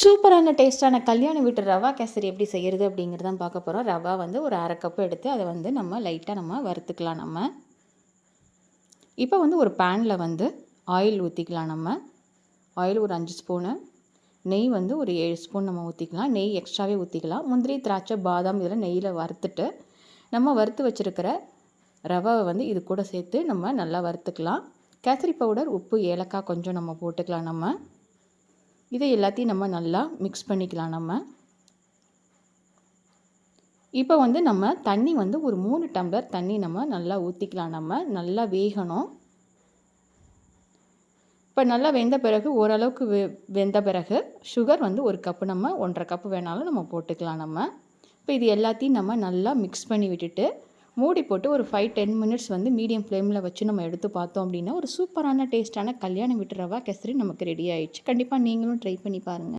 சூப்பரான டேஸ்ட்டான கல்யாண வீட்டு ரவா கேசரி எப்படி செய்கிறது அப்படிங்கிறதான் பார்க்க போகிறோம் ரவா வந்து ஒரு அரை கப்பு எடுத்து அதை வந்து நம்ம லைட்டாக நம்ம வறுத்துக்கலாம் நம்ம. இப்போ வந்து ஒரு பேனில் வந்து ஆயில் ஊற்றிக்கலாம் நம்ம. ஆயில் ஒரு அஞ்சு ஸ்பூனு நெய் வந்து ஒரு ஏழு ஸ்பூன் நம்ம ஊற்றிக்கலாம் நெய் எக்ஸ்ட்ராவே ஊற்றிக்கலாம் முந்திரி திராட்சை பாதாம் இதெல்லாம் நெய்யில் வறுத்துட்டு நம்ம வறுத்து வச்சுருக்கிற ரவாவை வந்து இது கூட சேர்த்து நம்ம நல்லா வறுத்துக்கலாம். கேசரி பவுடர் உப்பு ஏலக்காய் கொஞ்சம் நம்ம போட்டுக்கலாம் நம்ம. இதை எல்லாத்தையும் நம்ம நல்லா மிக்ஸ் பண்ணிக்கலாம் நம்ம. இப்போ வந்து நம்ம தண்ணி வந்து ஒரு மூணு டம்ளர் தண்ணி நம்ம நல்லா ஊற்றிக்கலாம் நம்ம. நல்லா வேகணும். இப்போ நல்லா வெந்த பிறகு ஓரளவுக்கு வெ வெந்த பிறகு சுகர் வந்து ஒரு கப்பு நம்ம ஒன்றரை கப்பு வேணாலும் நம்ம போட்டுக்கலாம் நம்ம. இப்போ இது எல்லாத்தையும் நம்ம நல்லா மிக்ஸ் பண்ணி விட்டுட்டு மூடி போட்டு ஒரு ஃபைவ் டென் மினிட்ஸ் வந்து மீடியம் ஃப்ளேமில் வச்சு நம்ம எடுத்து பார்த்தோம் அப்படின்னா ஒரு சூப்பரான டேஸ்ட்டான கல்யாணம் விட்டு ரவா கேசரி நமக்கு ரெடி ஆயிடுச்சு. கண்டிப்பாக நீங்களும் ட்ரை பண்ணி பாருங்கள்